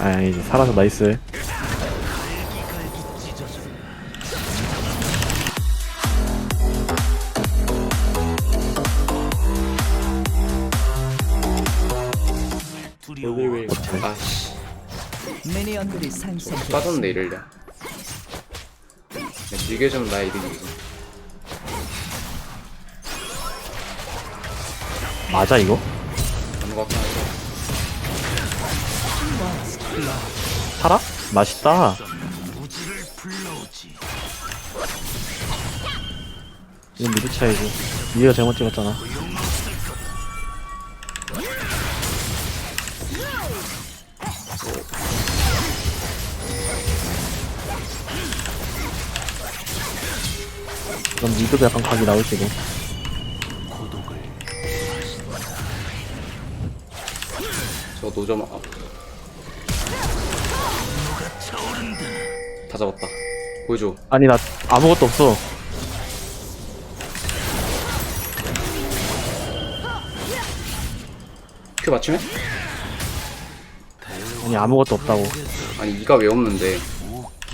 아 이제 살아서 나이스. 아씨 미니언들이 상승. 빠졌네 이럴려 이게 좀 나의 이득이지 맞아 이거? 아무 것 같긴 한데 살아? 맛있다. 이건 미드 차이고 니가 잘못 찍었잖아 그럼 미드도 약간 각이 나올 지도 저 노점 아. 다 잡았다. 보여줘. 아니 나 아무것도 없어. 큐 맞추면? 아니 아무것도 없다고. 아니 이가 왜 없는데?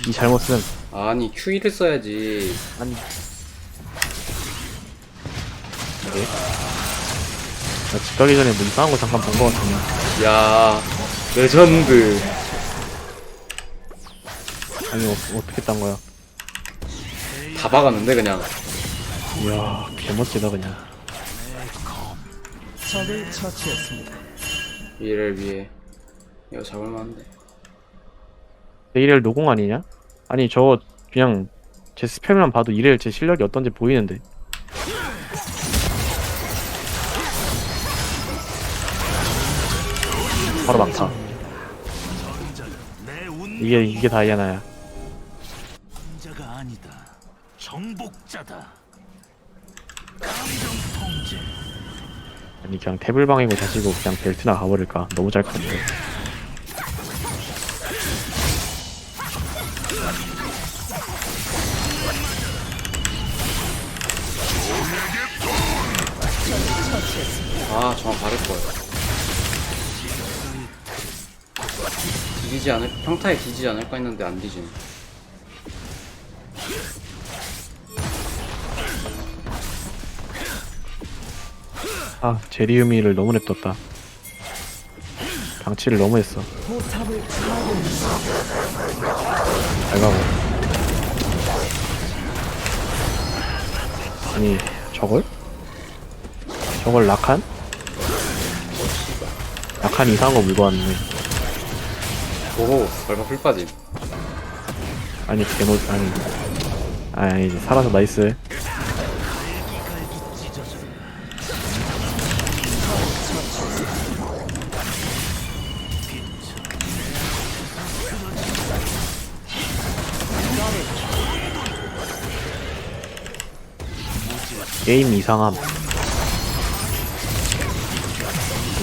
이 잘못 쓴 아니 Q1을 써야지. 아니. 네? 나 집 가기 전에 뭐 이상한 거 잠깐 본 거 같은데. 야 레전드. 아니 어, 어떻게 딴 거야? 다 박았는데 그냥. 이야 개멋지다 그냥. 적을 처치했습니다. 이를 위해. 이거 잡을만한데. 이렐 노공 아니냐? 아니 저거 그냥 제 스펠만 봐도 이렐 제 실력이 어떤지 보이는데 바로 막타 이게 이게 다이아나야 운자가 아니다. 정복자다. 감정 통제. 아니 그냥 태블 방이고 자시고 그냥 벨트나 가버릴까 너무 잘 컸네 아 정말 바를 거야 뒤지지 않을 평타에 뒤지지 않을까 했는데 안 뒤지네. 아 제리우미를 너무 냅뒀다. 방치를 너무 했어. 잘 가고. 아니 저걸? 저걸 라칸? 라칸 이상한 거 물고 왔네 오호 얼마 풀 빠짐. 아니 개노 아니. 아니 이제 살아서 나이스. 게임 이상함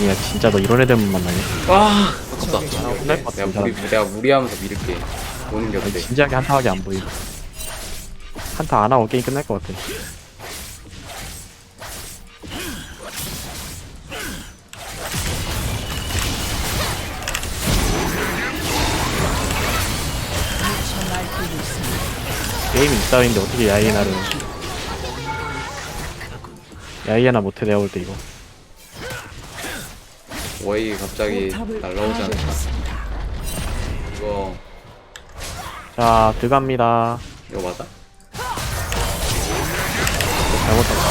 야 진짜 너 이런 애들만 만나네 아 아깝다. 혼날 것 같아, 내가 이 무리. 내가 무리하면서 밀을게. 오는 게 어때? 진지하게 한타하게 안 보임 한타 안 하고 게임 끝날 것 같아. 게임이 이따위인데 어떻게 야이에나를 야이에나 못해 내가 볼 때 이거 워이 갑자기 포탑을 날라오지 않을까. 이거 자 들어갑니다. 이거 맞아? 잘못한 거.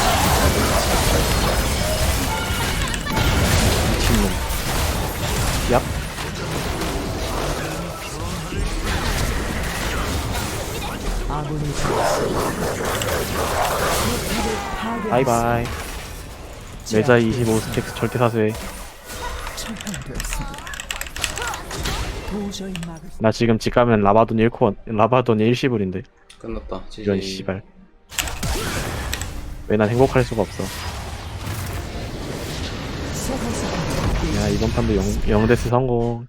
미친놈 얍. 아군이. 바이바이. 매자 25 스택 절대 사수해 철판되었습니다. 도저히 막을 나 지금 집 가면 라바돈 1코어 라바돈 1시불인데. 끝났다. 지지. 이런 씨발. 왜 난 행복할 수가 없어. 야 이번 판도 영, 영데스 성공